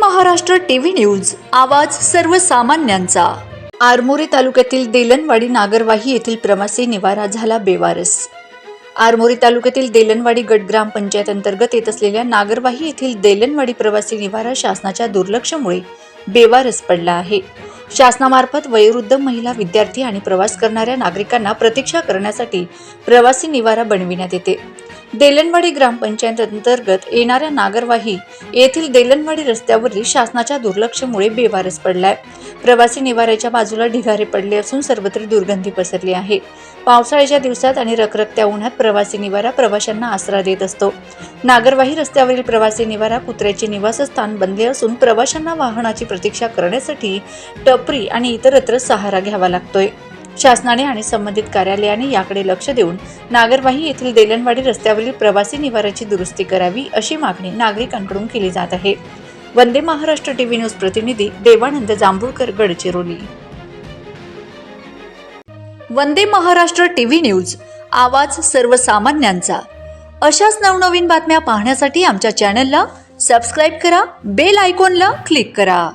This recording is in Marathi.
महाराष्ट्र टीव्ही न्यूज आवाज सर्वसामान्यांचा. आरमोरी तालुक्यातील देलनवाडी नागरवाही येथील प्रवासी निवारा झाला बेवारस. आरमोरी तालुक्यातील देलनवाडी गट ग्रामपंचायत अंतर्गत येत असलेल्या नागरवाही येथील देलनवाडी प्रवासी निवारा शासनाच्या दुर्लक्षामुळे बेवारस पडला आहे. शासनामार्फत वयोवृद्ध महिला विद्यार्थी आणि प्रवास करणाऱ्या नागरिकांना प्रतीक्षा करण्यासाठी प्रवासी निवारा बनविण्यात येते. देलनवाडी ग्रामपंचायत अंतर्गत येणाऱ्या नागरवाही येथील देलनवाडी रस्त्यावरील शासनाच्या दुर्लक्षामुळे बेवारस पडलाय. प्रवासी निवाऱ्याच्या बाजूला ढिगारे पडले असून सर्वत्र दुर्गंधी पसरली आहे. पावसाळ्याच्या दिवसात आणि रखरखत्या उन्हात प्रवासी निवारा प्रवाशांना आसरा देत असतो. नागरवाही रस्त्यावरील प्रवासी निवारा कुत्र्याचे निवासस्थान बनले असून प्रवाशांना वाहनाची प्रतीक्षा करण्यासाठी टपरी आणि इतरत्र सहारा घ्यावा लागतोय. शासनाने आणि संबंधित कार्यालयाने याकडे लक्ष देऊन नागरवाही येथील देलनवाडी रस्त्यावरील प्रवासी निवाराची दुरुस्ती करावी अशी मागणी नागरिकांकडून केली जात आहे. वंदे महाराष्ट्र टीव्ही न्यूज प्रतिनिधी देवानंद जांभूळकर गडचिरोली. वंदे महाराष्ट्र टीव्ही न्यूज आवाज सर्वसामान्यांचा. अशाच नवनवीन बातम्या पाहण्यासाठी आमच्या चॅनलला सबस्क्राईब करा बेल आयकॉनला क्लिक करा.